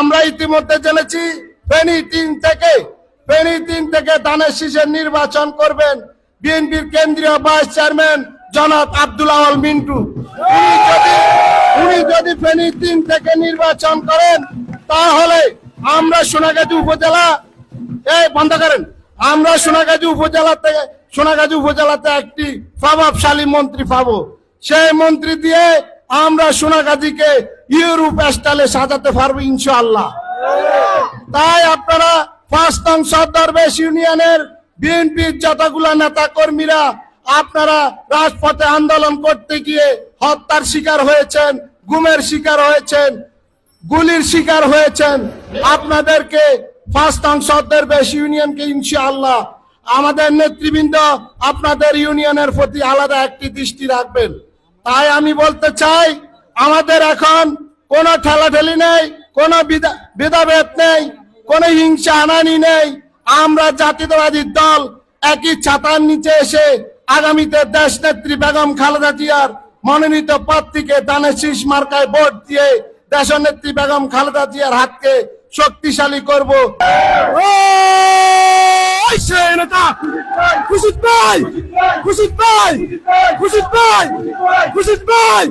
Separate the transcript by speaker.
Speaker 1: আমরা ইতিমধ্যে জেনেছি, ফেনী তিন থেকে, ফেনী তিন থেকে দানের শীষের নির্বাচন করবেন বিএনপির কেন্দ্রীয় ভাইস চেয়ারম্যান জনাব আব্দুল মিন্টু। উনি যদি উনি ফেনী তিন থেকে নির্বাচন করেন, তাহলে আমরা সোনাগাজী উপজেলা এই বন্ধ করেন। আমরা সোনাগাজী উপজেলা থেকে সোনাগাজী উপজেলাতে একটি প্রভাবশালী মন্ত্রী পাবো। সেই মন্ত্রী দিয়ে আমরা সোনাগাজীকে ইউরোপ স্টাইলে সাজাতে পারব ইনশাআল্লাহ। তাই আপনারা পাঁচ নং সর্দারবেশ ইউনিয়নের বিএনপির যতগুলা নেতা কর্মীরা আপনারা রাজপথে আন্দোলন করতে গিয়ে হত্যার শিকার হয়েছেন, গুমের শিকার হয়েছেন, গুলির শিকার হয়েছেন। আপনাদেরকে ফার্স্ট অংশদের বেশ ইউনিয়নকে ইনশাআল্লাহ আমাদের নেতৃবৃন্দ আপনাদের ইউনিয়নের প্রতি আলাদা একটি দৃষ্টি রাখবেন। তাই আমি বলতে চাই, আমাদের এখন কোনো ঠেলাঠেলি নেই, কোনো ভেদাভেদ নেই, কোনো হিংসা হানানি নেই। আমরা জাতীয়তাবাদী দল একই ছাতার নিচে এসে আগামীতে দেশ নেত্রী বেগম খালেদা জিয়ার মনোনীত প্রার্থীকে দানের শীষ মার্কায় ভোট দিয়ে দেশনেত্রী বেগম খালেদা জিয়ার হাতকে শক্তিশালী করব।
Speaker 2: সে নেতা খুশিদ ভাই খুশিদ ভাই খুশিদ ভাই খুশিদ ভাই